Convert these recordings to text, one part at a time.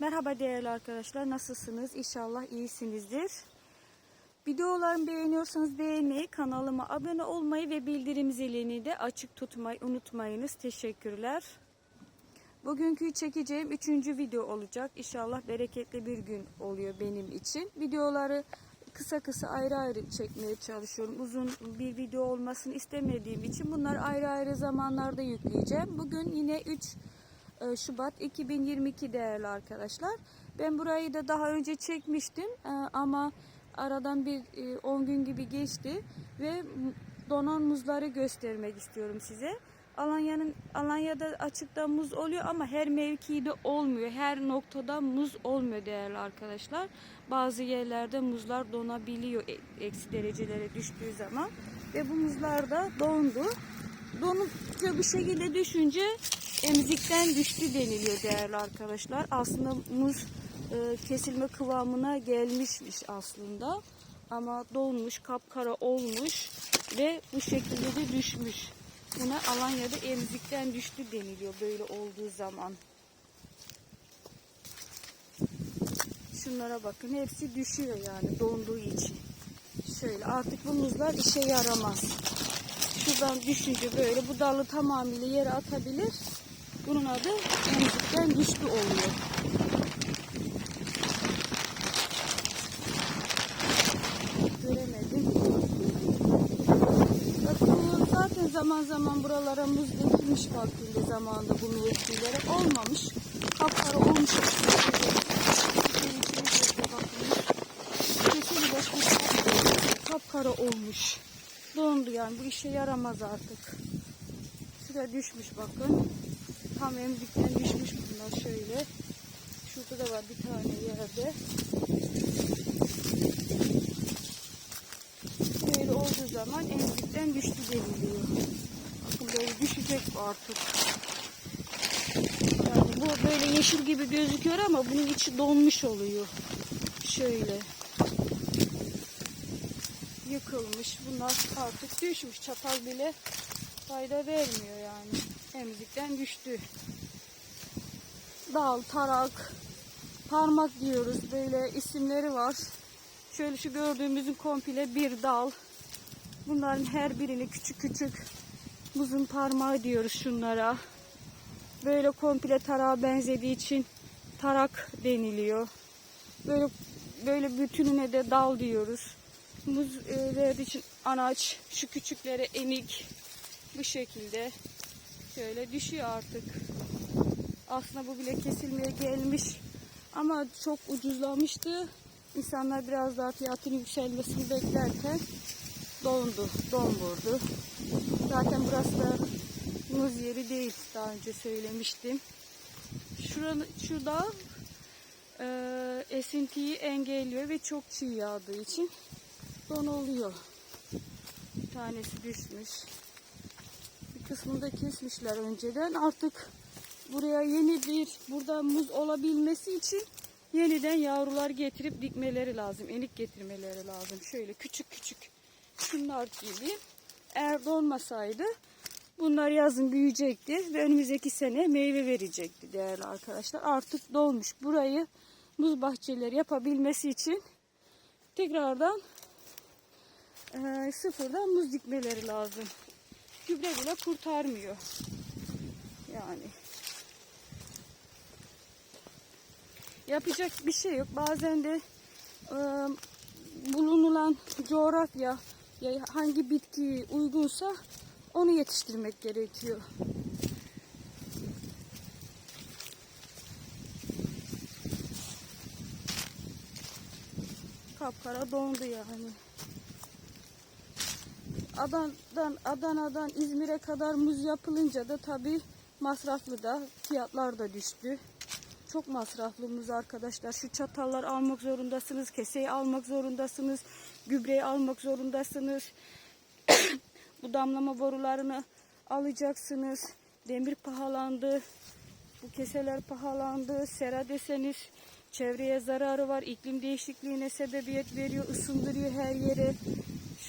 Merhaba değerli arkadaşlar. Nasılsınız? İnşallah iyisinizdir. Videolarımı beğeniyorsanız beğenmeyi, kanalıma abone olmayı ve bildirim zilini de açık tutmayı unutmayınız. Teşekkürler. Bugünkü çekeceğim üçüncü video olacak. İnşallah bereketli bir gün oluyor benim için. Videoları kısa kısa ayrı ayrı çekmeye çalışıyorum. Uzun bir video olmasını istemediğim için bunları ayrı ayrı zamanlarda yükleyeceğim. Bugün yine 3 e, Şubat 2022 değerli arkadaşlar. Ben burayı da daha önce çekmiştim e, ama aradan bir e, 10 gün gibi geçti ve donan muzları göstermek istiyorum size. Alanya'nın Alanya'da açıkta muz oluyor ama her mevkide olmuyor. Her noktada muz olmuyor değerli arkadaşlar. Bazı yerlerde muzlar donabiliyor e- eksi derecelere düştüğü zaman ve bu muzlar da dondu. Donunca bir şekilde düşünce emzikten düştü deniliyor değerli arkadaşlar. Aslında muz e, kesilme kıvamına gelmişmiş aslında. Ama donmuş, kapkara olmuş ve bu şekilde de düşmüş. Buna Alanya'da emzikten düştü deniliyor böyle olduğu zaman. Şunlara bakın hepsi düşüyor yani donduğu için. Şöyle artık bu muzlar işe yaramaz. Şuradan düşünce böyle bu dalı tamamıyla yere atabilir. Bunun adı emzikten düştü oluyor. Göremedim. Bak bu zaten zaman zaman buralara muz dökülmüş vaktinde zamanında bu mevkilere olmamış. Kapkara olmuş. Kapkara olmuş. Dondu yani bu işe yaramaz artık. Şuraya düşmüş bakın. Tam emzikten düşmüş bunlar şöyle. Şurada da var bir tane yerde. Böyle olduğu zaman emzikten düştü deniliyor. Bakın böyle düşecek artık. Yani bu böyle yeşil gibi gözüküyor ama bunun içi donmuş oluyor. Şöyle. Yıkılmış. Bunlar artık düşmüş. Çatal bile fayda vermiyor yani. Emzikten düştü. Dal, tarak, parmak diyoruz. Böyle isimleri var. Şöyle şu gördüğümüzün komple bir dal. Bunların her birini küçük küçük muzun parmağı diyoruz şunlara. Böyle komple tarağa benzediği için tarak deniliyor. Böyle böyle bütününe de dal diyoruz. Muz e, için anaç, şu küçüklere enik bu şekilde şöyle düşüyor artık. Aslında bu bile kesilmeye gelmiş ama çok ucuzlamıştı. İnsanlar biraz daha fiyatın yükselmesini beklerken dondu, don vurdu. Zaten burası da muz yeri değil. Daha önce söylemiştim. Şuranı, şurada e, esintiyi engelliyor ve çok çiğ yağdığı için don oluyor. Bir tanesi düşmüş. Kısmını kesmişler önceden. Artık buraya yeni bir burada muz olabilmesi için yeniden yavrular getirip dikmeleri lazım. Enik getirmeleri lazım. Şöyle küçük küçük şunlar gibi. Eğer donmasaydı bunlar yazın büyüyecekti ve önümüzdeki sene meyve verecekti değerli arkadaşlar. Artık dolmuş. Burayı muz bahçeleri yapabilmesi için tekrardan e, sıfırdan muz dikmeleri lazım. Gübre bile kurtarmıyor. Yani yapacak bir şey yok. Bazen de e, bulunulan coğrafya ya hangi bitki uygunsa onu yetiştirmek gerekiyor. Kapkara dondu yani. Adana'dan, Adana'dan İzmir'e kadar muz yapılınca da tabii masraflı da fiyatlar da düştü. Çok masraflı muz arkadaşlar. Şu çatallar almak zorundasınız. Keseyi almak zorundasınız. Gübreyi almak zorundasınız. Bu damlama borularını alacaksınız. Demir pahalandı. Bu keseler pahalandı. Sera deseniz çevreye zararı var. İklim değişikliğine sebebiyet veriyor. ısındırıyor her yere.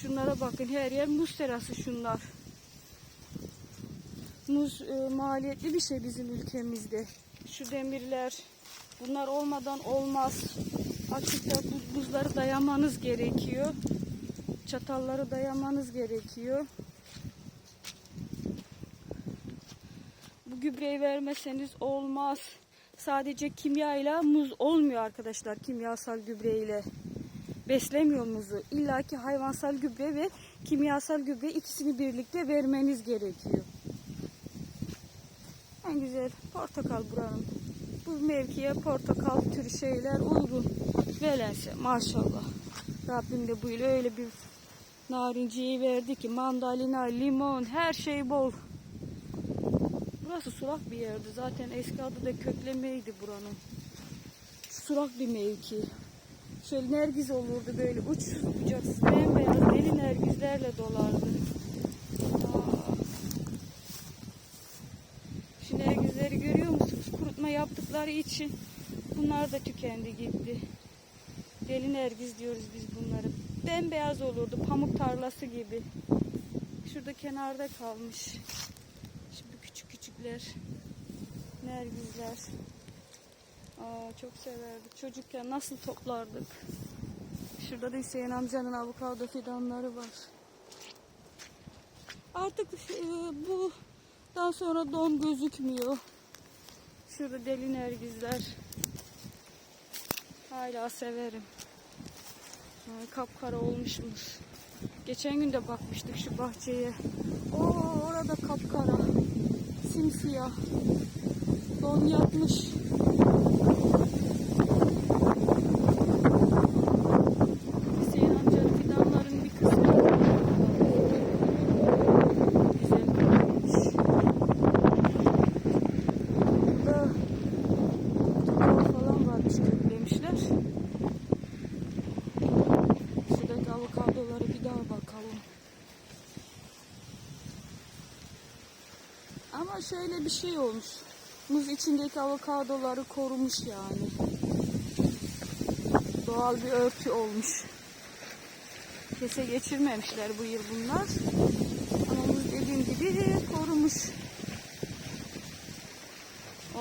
Şunlara bakın. Her yer muz serası şunlar. Muz e, maliyetli bir şey bizim ülkemizde. Şu demirler Bunlar olmadan olmaz. Açıkta bu buzları dayamanız gerekiyor. Çatalları dayamanız gerekiyor. Bu gübreyi vermeseniz olmaz. Sadece kimyayla muz olmuyor arkadaşlar. Kimyasal gübreyle beslemiyor muzu. İlla ki hayvansal gübre ve kimyasal gübre ikisini birlikte vermeniz gerekiyor. En güzel portakal buranın. Bu mevkiye portakal türü şeyler uygun. Velense maşallah. Rabbim de bu yıl öyle bir narinciyi verdi ki mandalina, limon her şey bol. Burası sulak bir yerdi. Zaten eski adı da köklemeydi buranın. Sulak bir mevki. Şöyle nergiz olurdu böyle uçsuz bucaksız bembeyaz deli nergizlerle dolardı. Aa. Şu nergizleri görüyor musunuz? Kurutma yaptıkları için bunlar da tükendi gitti. Deli nergiz diyoruz biz bunları. Bembeyaz olurdu pamuk tarlası gibi. Şurada kenarda kalmış. Şimdi küçük küçükler. Nergizler. Aa, çok severdik. Çocukken nasıl toplardık. Şurada da Hüseyin amcanın avokado fidanları var. Artık e, bundan sonra don gözükmüyor. Şurada deli nergizler. Hala severim. Ay, kapkara olmuşmuş. Geçen gün de bakmıştık şu bahçeye. Oo orada kapkara. Simsiyah. Don yapmış. Şöyle bir şey olmuş. Muz içindeki avokadoları korumuş yani. Doğal bir örtü olmuş. Kese geçirmemişler bu yıl bunlar. Ama muz dediğim gibi korumuş.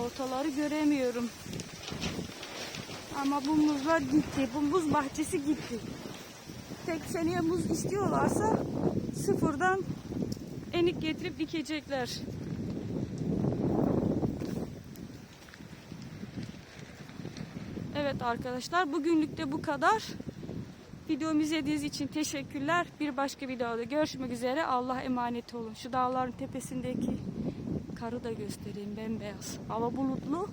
Ortaları göremiyorum. Ama bu muzlar gitti. Bu muz bahçesi gitti. Tek seneye muz istiyorlarsa sıfırdan enik getirip dikecekler. Evet arkadaşlar bugünlük de bu kadar. Videomu izlediğiniz için teşekkürler. Bir başka videoda görüşmek üzere. Allah emanet olun. Şu dağların tepesindeki karı da göstereyim bembeyaz. Hava bulutlu.